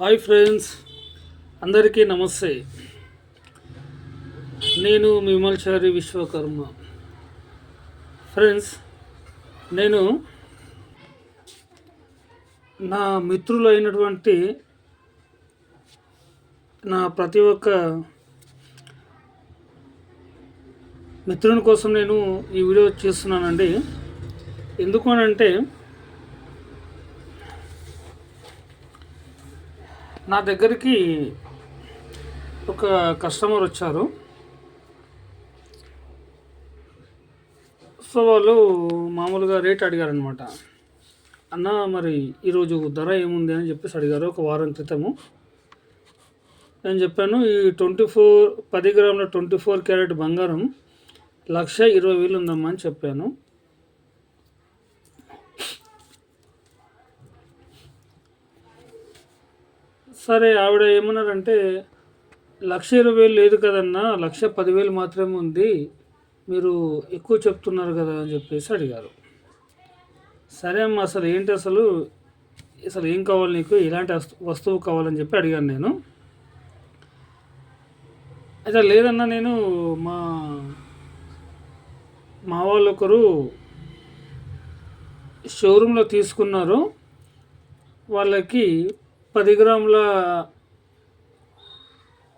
Hi friends అందరికీ నమస్తే. నేను విమల్చారి విశ్వకర్మ. ఫ్రెండ్స్ నేను నా మిత్రులు అయినటువంటి నా ప్రతి ఒక్క మిత్రుని కోసం నేను ఈ వీడియో చేస్తున్నానండి. ఎందుకు అని అంటే నా దగ్గరికి ఒక కస్టమర్ వచ్చారు. సో వాళ్ళు మామూలుగా రేట్ అడిగారనమాట అన్న మరి ఈరోజు ధర ఏముంది? అని చెప్పేసి అడిగారు ఒక వారం క్రితము. నేను చెప్పాను ఈ ట్వంటీ ఫోర్ పది గ్రాముల ట్వంటీ ఫోర్ క్యారెట్ బంగారం లక్ష ఇరవై వేలు ఉందమ్మా అని చెప్పాను. సరే ఆవిడ ఏమన్నారంటే లక్ష ఇరవై వేలు లేదు కదన్నా లక్ష పదివేలు మాత్రమే ఉంది మీరు ఎక్కువ చెప్తున్నారు కదా అని చెప్పేసి అడిగారు. సరే అమ్మా అసలు ఏంటి అసలు? అసలు ఏం కావాలి నీకు? ఎలాంటి వస్తు- వస్తువు కావాలని చెప్పి అడిగాను నేను. అయితే లేదన్నా నేను మా మా వాళ్ళు ఒకరు షోరూంలో తీసుకున్నారు. వాళ్ళకి పది గ్రాముల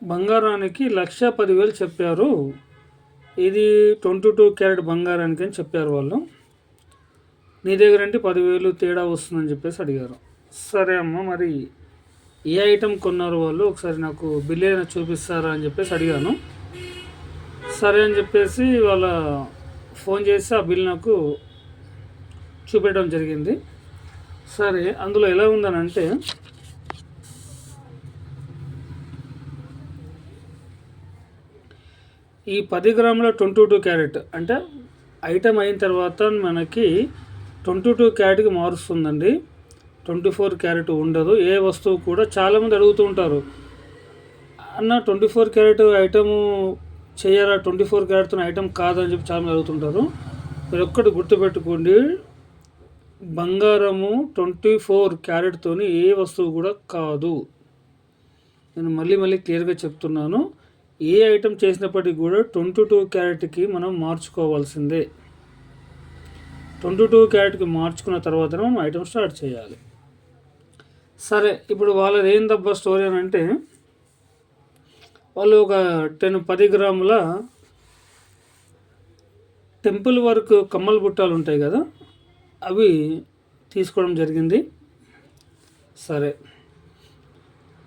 బంగారానికి లక్ష పదివేలు చెప్పారు. ఇది ట్వంటీ టూ క్యారెట్ బంగారానికి అని చెప్పారు వాళ్ళు. నీ దగ్గర అంటే పదివేలు తేడా వస్తుందని చెప్పేసి అడిగారు. సరే అమ్మ మరి ఏ ఐటెం కొన్నారు వాళ్ళు? ఒకసారి నాకు బిల్ ఏమైనా చూపిస్తారా అని చెప్పేసి అడిగాను. సరే అని చెప్పేసి వాళ్ళ ఫోన్ చేసి ఆ బిల్ నాకు చూపెట్టడం జరిగింది. సరే అందులో ఎలా ఉందని ఈ పది గ్రాముల ట్వంటీ టూ క్యారెట్ అంటే ఐటమ్ అయిన తర్వాత మనకి ట్వంటీ టూ క్యారెట్కి మారుస్తుందండి. ట్వంటీ ఫోర్ క్యారెట్ ఉండదు. ఏ వస్తువు కూడా చాలామంది అడుగుతూ ఉంటారు అన్న ట్వంటీ ఫోర్ క్యారెట్ ఐటము చేయరా? ట్వంటీ ఫోర్ క్యారెట్తో ఐటమ్ కాదని చెప్పి చాలామంది అడుగుతుంటారు మీరు ఒక్కటి గుర్తుపెట్టుకోండి బంగారము ట్వంటీ ఫోర్ క్యారెట్తో ఏ వస్తువు కూడా కాదు. నేను మళ్ళీ మళ్ళీ క్లియర్గా చెప్తున్నాను. ఏ ఐటెం చేసినప్పటికీ కూడా ట్వంటీ టూ క్యారెట్కి మనం మార్చుకోవాల్సిందే. ట్వంటీ టూ క్యారెట్కి మార్చుకున్న తర్వాత మనం ఐటెం స్టార్ట్ చేయాలి. సరే ఇప్పుడు వాళ్ళది ఏం ఏందబ్బా స్టోరీ అని అంటే వాళ్ళు ఒక టెన్ పది గ్రాముల టెంపుల్ వర్క్ కమ్మల బుట్టాలు ఉంటాయి కదా అవి తీసుకోవడం జరిగింది. సరే.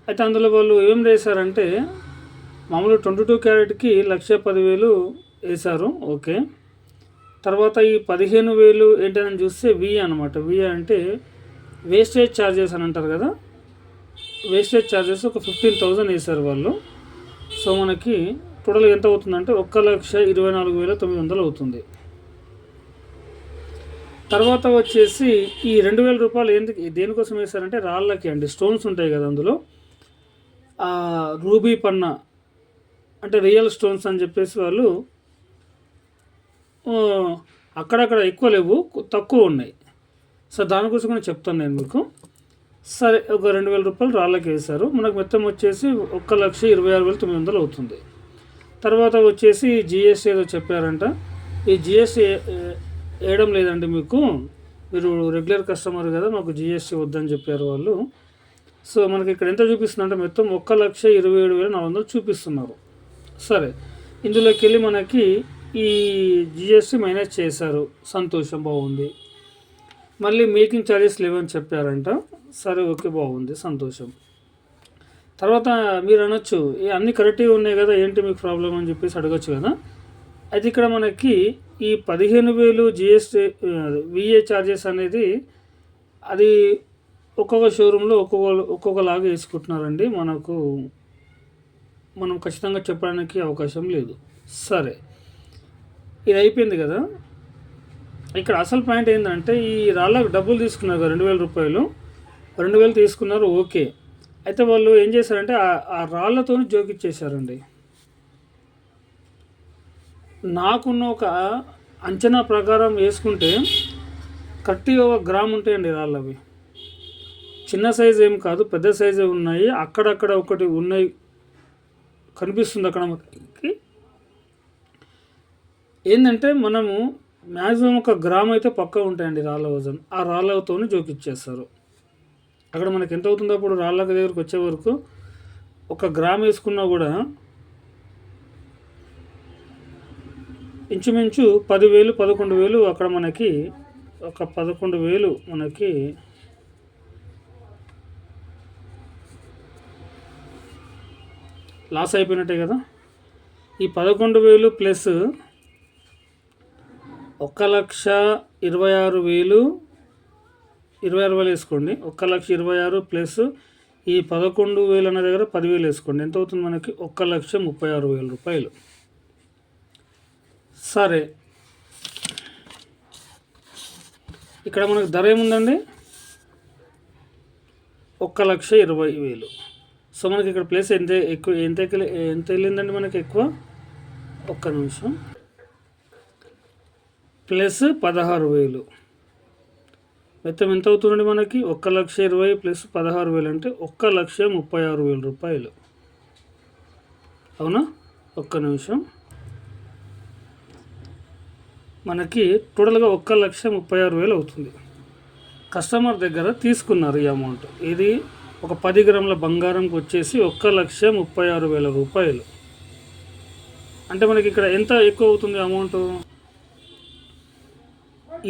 అయితే అందులో వాళ్ళు ఏం చేశారంటే మామూలు ట్వంటీ టూ క్యారెట్కి లక్ష పదివేలు వేశారు. ఓకే. తర్వాత ఈ పదిహేను వేలు ఏంటని చూస్తే వి అనమాట వి అంటే వేస్టేజ్ ఛార్జెస్ అని అంటారు కదా. వేస్టేజ్ ఛార్జెస్ ఒక ఫిఫ్టీన్ థౌజండ్ వేశారు వాళ్ళు. సో మనకి టోటల్ ఎంత అవుతుందంటే ఒక్క లక్ష ఇరవై నాలుగు వేల తొమ్మిది వందలు అవుతుంది. తర్వాత వచ్చేసి ఈ రెండు వేల రూపాయలు ఎందుకు దేనికోసం వేశారంటే రాళ్ళకి అండి. స్టోన్స్ ఉంటాయి కదా అందులో. రూబీ పన్న అంటే రియల్ స్టోన్స్ అని చెప్పేసి వాళ్ళు అక్కడక్కడ ఎక్కువ లేవు తక్కువ ఉన్నాయి. సో గురించి కూడా చెప్తాను నేను మీకు. సరే ఒక రెండు వేల రూపాయలు రాళ్ళకి వేశారు. మనకు మొత్తం వచ్చేసి ఒక్క లక్ష ఇరవై ఆరు వేల తొమ్మిది వందలు అవుతుంది. తర్వాత వచ్చేసి జిఎస్టీ ఏదో చెప్పారంట. ఈ జిఎస్టీ వేయడం లేదండి మీకు. మీరు రెగ్యులర్ కస్టమర్ కదా మాకు జిఎస్టీ వద్దని చెప్పారు వాళ్ళు. సో మనకి ఇక్కడ ఎంత చూపిస్తుందంటే మొత్తం ఒక్క లక్ష ఇరవై ఏడు వేల నాలుగు వందలు చూపిస్తున్నారు. సరే ఇందులోకి వెళ్ళి మనకి ఈ జిఎస్టీ మైనస్ చేశారు. సంతోషం బాగుంది. మళ్ళీ మేకింగ్ ఛార్జెస్ లేవని చెప్పారంట. సరే ఓకే బాగుంది. సంతోషం. తర్వాత మీరు అనొచ్చు "ఏ, అన్నీ కరెక్ట్గా ఉన్నాయి కదా ఏంటి మీకు ప్రాబ్లం అని చెప్పేసి అడగచ్చు కదా. అయితే ఇక్కడ మనకి ఈ పదిహేను వేలు జిఎస్టీ విఏ ఛార్జెస్ అనేది అది ఒక్కొక్క షోరూంలో ఒక్కొక్క ఒక్కొక్కలాగా వేసుకుంటున్నారండి. మనకు మనం ఖచ్చితంగా చెప్పడానికి అవకాశం లేదు. సరే. ఇది అయిపోయింది కదా? ఇక్కడ అసలు పాయింట్ ఏంటంటే ఈ రాళ్ళకు డబ్బులు తీసుకున్నారు రెండు వేల రూపాయలు. రెండు వేలు తీసుకున్నారు ఓకే. అయితే వాళ్ళు ఏం చేశారంటే ఆ- రాళ్ళతోనే రాళ్ళతో జోకిచ్చేసారండి నాకున్న ఒక అంచనా ప్రకారం వేసుకుంటే కరెక్ట్గా ఒక గ్రామ్ ఉంటాయండి రాళ్ళవి. చిన్న సైజు ఏం కాదు పెద్ద సైజే ఉన్నాయి. అక్కడక్కడ ఒకటి ఉన్నాయి. కనిపిస్తుంది అక్కడ మనకి. ఏంటంటే మనము మ్యాక్సిమం ఒక గ్రామ్ అయితే పక్కా ఉంటాయండి రాళ్ళ వజన్. ఆ రాళ్ళతో జోకిచ్చేస్తారు అక్కడ మనకి ఎంత అవుతుందో అప్పుడు రాళ్ళ దగ్గరకు వచ్చే వరకు ఒక గ్రామ్ వేసుకున్నా కూడా ఇంచుమించు పదివేలు పదకొండు వేలు అక్కడ మనకి ఒక పదకొండు వేలు మనకి లాస్ అయిపోయినట్టే కదా. ఈ పదకొండు వేలు ప్లస్ ఒక లక్ష ఇరవై ఆరు వేలు ఇరవై ఆరు వేలు వేసుకోండి. ఒక్క లక్ష ఇరవై ఆరు ప్లస్ ఈ పదకొండు వేలు అన్న దగ్గర పదివేలు వేసుకోండి. ఎంత అవుతుంది మనకి? ఒక్క లక్ష ముప్పై ఆరు వేల రూపాయలు. సరే. ఇక్కడ మనకు ధర ఏముందండి? ఒక్క లక్ష ఇరవై వేలు. సో మనకి ఇక్కడ ప్లేస్ ఎంత ఎక్కువ ఎంత ఎంత వెళ్ళిందండి మనకి ఎక్కువ? ఒక్క నిమిషం. ప్లస్ పదహారు వేలు. మొత్తం ఎంత అవుతుందండి మనకి? ఒక్క లక్ష ఇరవై ప్లస్ పదహారు వేలు అంటే ఒక్క లక్ష ముప్పై ఆరు వేల రూపాయలు. అవునా? ఒక్క నిమిషం. మనకి టోటల్గా ఒక్క లక్ష ముప్పై ఆరు వేలు అవుతుంది. కస్టమర్ దగ్గర తీసుకున్నారు ఈ అమౌంట్. ఇది ఒక పది గ్రాముల బంగారంకి వచ్చేసి ఒక్క లక్ష ముప్పై ఆరు వేల రూపాయలు. అంటే మనకి ఇక్కడ ఎంత ఎక్కువ అవుతుంది అమౌంట్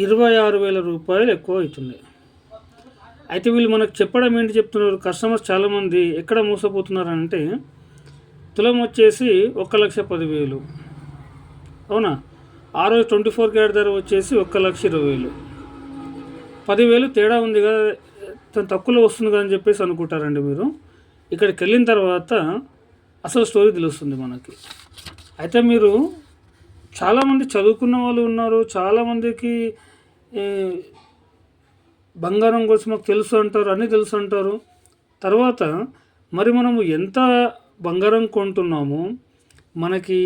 ఇరవై ఆరు వేల రూపాయలు ఎక్కువ అవుతుంది. అయితే వీళ్ళు మనకు చెప్పడం ఏంటి చెప్తున్నారు? కస్టమర్స్ చాలామంది ఎక్కడ మోసపోతున్నారు అంటే తులం వచ్చేసి ఒక్క లక్ష పదివేలు. అవునా? ఆ రోజు ట్వంటీ ఫోర్ క్యారెట్ ధర వచ్చేసి ఒక్క లక్ష ఇరవై వేలు. పదివేలు తేడా ఉంది కదా తను తక్కువలో వస్తుంది కదా అని చెప్పేసి అనుకుంటారండి మీరు. ఇక్కడికి వెళ్ళిన తర్వాత అసలు స్టోరీ తెలుస్తుంది మనకి. అయితే మీరు చాలామంది చదువుకున్న వాళ్ళు ఉన్నారు చాలామందికి బంగారం గురించి మాకు తెలుసు అంటారు అన్నీ తెలుసు అంటారు. తర్వాత మరి మనము ఎంత బంగారం కొంటున్నాము మనకి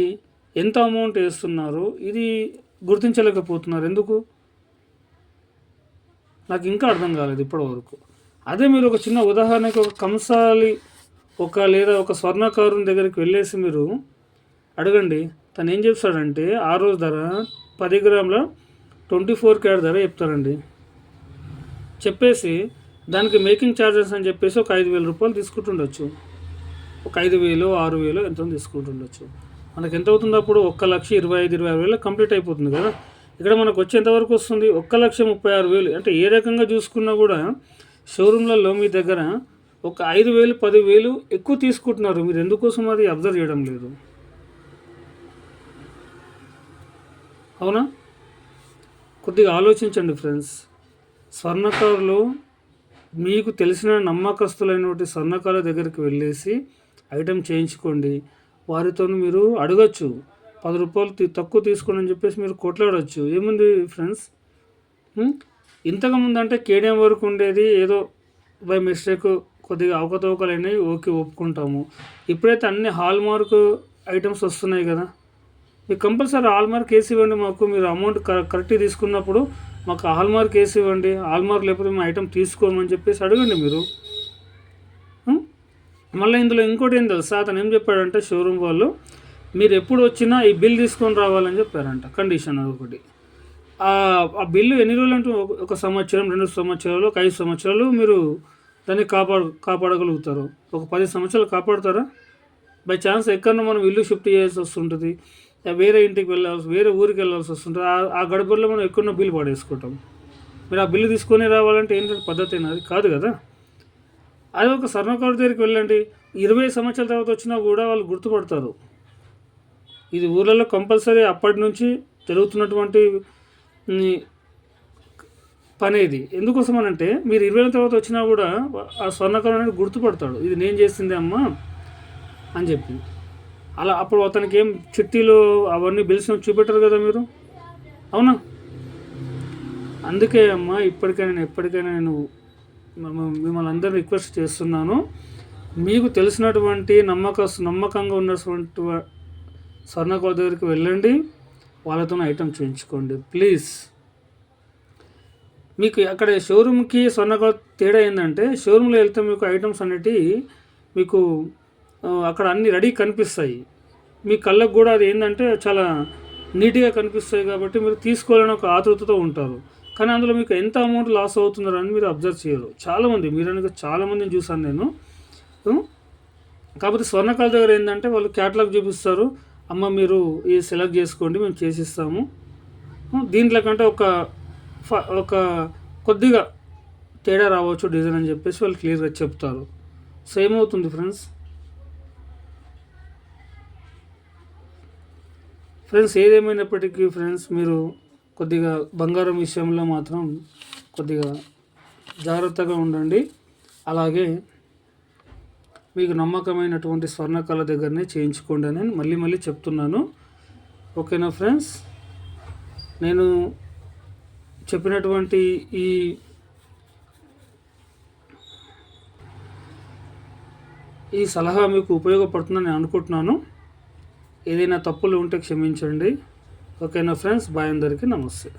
ఎంత అమౌంట్ వేస్తున్నారు ఇది గుర్తించలేకపోతున్నారు. ఎందుకు? నాకు ఇంకా అర్థం కాలేదు ఇప్పటివరకు అదే మీరు ఒక చిన్న ఉదాహరణకి ఒక కంసాలి ఒక లేదా ఒక స్వర్ణకారుని దగ్గరికి వెళ్ళేసి మీరు అడగండి. తను ఏం చెప్తాడంటే ఆ రోజు ధర పది గ్రాముల ట్వంటీ ఫోర్ క్యారెట్ ధర చెప్తారండి. చెప్పేసి దానికి మేకింగ్ ఛార్జెస్ అని చెప్పేసి ఒక ఐదు వేల రూపాయలు తీసుకుంటుండొచ్చు. ఒక ఐదు వేలు ఆరు వేలు ఎంతో తీసుకుంటుండొచ్చు. మనకి ఎంత అవుతుంది అప్పుడు? ఒక్క లక్ష ఇరవై ఐదు ఇరవై ఆరు వేలు కంప్లీట్ అయిపోతుంది కదా. ఇక్కడ మనకు వచ్చేంతవరకు వస్తుంది? ఒక్క లక్ష ముప్పై ఆరు వేలు. అంటే ఏ రకంగా చూసుకున్నా కూడా షోరూంలలో మీ దగ్గర ఒక ఐదు వేలు పది వేలు ఎక్కువ తీసుకుంటున్నారు. మీరు ఎందుకోసం అది అబ్జర్వ్ చేయడం లేదు? అవునా? కొద్దిగా ఆలోచించండి ఫ్రెండ్స్. స్వర్ణకారులు మీకు తెలిసిన నమ్మకస్తులైనటువంటి స్వర్ణకారుల దగ్గరికి వెళ్ళేసి ఐటెం చేయించుకోండి. వారితో మీరు అడగచ్చు. పది రూపాయలు తక్కువ తీసుకోండి అని చెప్పేసి మీరు కొట్లాడవచ్చు ఏముంది ఫ్రెండ్స్? ఇంతకు ముందు అంటే కేడిఎం వరకు ఉండేది ఏదో బై మిస్టేక్ కొద్దిగా అవకతవకలైనవి ఓకే ఒప్పుకుంటాము. ఇప్పుడైతే అన్ని హాల్ మార్క్ ఐటమ్స్ వస్తున్నాయి కదా. మీకు కంపల్సరీ హాల్ మార్క్ వేసి ఇవ్వండి మాకు మీరు అమౌంట్ కరెక్ట్గా తీసుకున్నప్పుడు మాకు హాల్ మార్క్ వేసి ఇవ్వండి హాల్ మార్క్ లేకపోతే మేము ఐటమ్ తీసుకోమని చెప్పేసి అడగండి మీరు. మళ్ళీ ఇందులో ఇంకోటి ఏం తెలుసా? అతను ఏం చెప్పాడంటే షోరూమ్ వాళ్ళు మీరు ఎప్పుడు వచ్చినా ఈ బిల్ తీసుకొని రావాలని చెప్పారంట కండిషన్ ఒకటి. ఆ బిల్లు ఎన్ని రోజులు అంటే ఒక- సంవత్సరం రెండు సంవత్సరాలు ఒక ఐదు సంవత్సరాలు మీరు దాన్ని కాపాడు కాపాడగలుగుతారు. ఒక పది సంవత్సరాలు కాపాడుతారా? బై ఛాన్స్ ఎక్కడన్నా మనం ఇల్లు షిఫ్ట్ చేయాల్సి వస్తుంటుంది. వేరే ఇంటికి వెళ్ళాల్సి వేరే ఊరికి వెళ్ళాల్సి వస్తుంటుంది. ఆ- గడపల్లో మనం ఎక్కడో బిల్లు పడేసుకుంటాం. మీరు ఆ బిల్లు తీసుకొని రావాలంటే ఏంటంటే పద్ధతి అది? కాదు కదా? అదే ఒక స్వర్ణకారు దగ్గరికి వెళ్ళండి. ఇరవై సంవత్సరాల తర్వాత వచ్చినా కూడా వాళ్ళు గుర్తుపడతారు. ఇది ఊర్లలో కంపల్సరీ అప్పటి నుంచి జరుగుతున్నటువంటి పని ఇది ఎందుకోసం అని అంటే మీరు ఇరవై తర్వాత వచ్చినా కూడా ఆ స్వర్ణకారు అనేది గుర్తుపడతాడు. ఇది నేను చేసిందే అమ్మా అని చెప్పి. అలా అప్పుడు అతనికి ఏం చిట్టీలు అవన్నీ బిల్స్ చూపెట్టరు కదా మీరు? అవునా? అందుకే అమ్మా ఇప్పటికైనా నేను ఎప్పటికైనా నేను మిమ్మల్ని అందరిని రిక్వెస్ట్ చేస్తున్నాను. మీకు తెలిసినటువంటి నమ్మక నమ్మకంగా ఉన్నటువంటి వా- దగ్గరికి వెళ్ళండి. వాళ్ళతో ఐటమ్ చేయించుకోండి. ప్లీజ్ మీకు అక్కడ షోరూమ్కి సొన్నగా తేడా ఏంటంటే షోరూంలో వెళ్తే మీకు ఐటమ్స్ అనేటివి మీకు అక్కడ అన్ని రెడీ కనిపిస్తాయి. మీ కళ్ళకు కూడా అది ఏంటంటే చాలా నీట్గా కనిపిస్తాయి కాబట్టి మీరు తీసుకోవాలని ఒక ఆతృతతో ఉంటారు. కానీ అందులో మీకు ఎంత అమౌంట్ లాస్ అవుతుందో అని మీరు అబ్జర్వ్ చేయరు. చాలామంది మీరు అనేది చాలామందిని చూసాను నేను. కాకపోతే స్వర్ణకాల దగ్గర ఏంటంటే వాళ్ళు క్యాటలాగ్ చూపిస్తారు. అమ్మ మీరు ఇది సెలెక్ట్ చేసుకోండి మేము చేసిస్తాము. దీంట్లో కంటే ఒక ఫ- ఒక కొద్దిగా తేడా రావచ్చు డిజైన్ అని చెప్పేసి వాళ్ళు క్లియర్గా చెప్తారు. సో ఏమవుతుంది ఫ్రెండ్స్? ఫ్రెండ్స్ ఏదేమైనప్పటికీ ఫ్రెండ్స్ మీరు కొద్దిగా బంగారం విషయంలో మాత్రం కొద్దిగా జాగ్రత్తగా ఉండండి. అలాగే మీకు నమ్మకమైనటువంటి స్వర్ణకళ దగ్గరనే చేయించుకోండి అని మళ్ళీ మళ్ళీ చెప్తున్నాను. ఓకేనా ఫ్రెండ్స్? నేను చెప్పినటువంటి ఈ ఈ సలహా మీకు ఉపయోగపడుతుందని అనుకుంటున్నాను. ఏదైనా తప్పులు ఉంటే క్షమించండి. ఓకేనా ఫ్రెండ్స్? బాయ్ అందరికీ నమస్తే.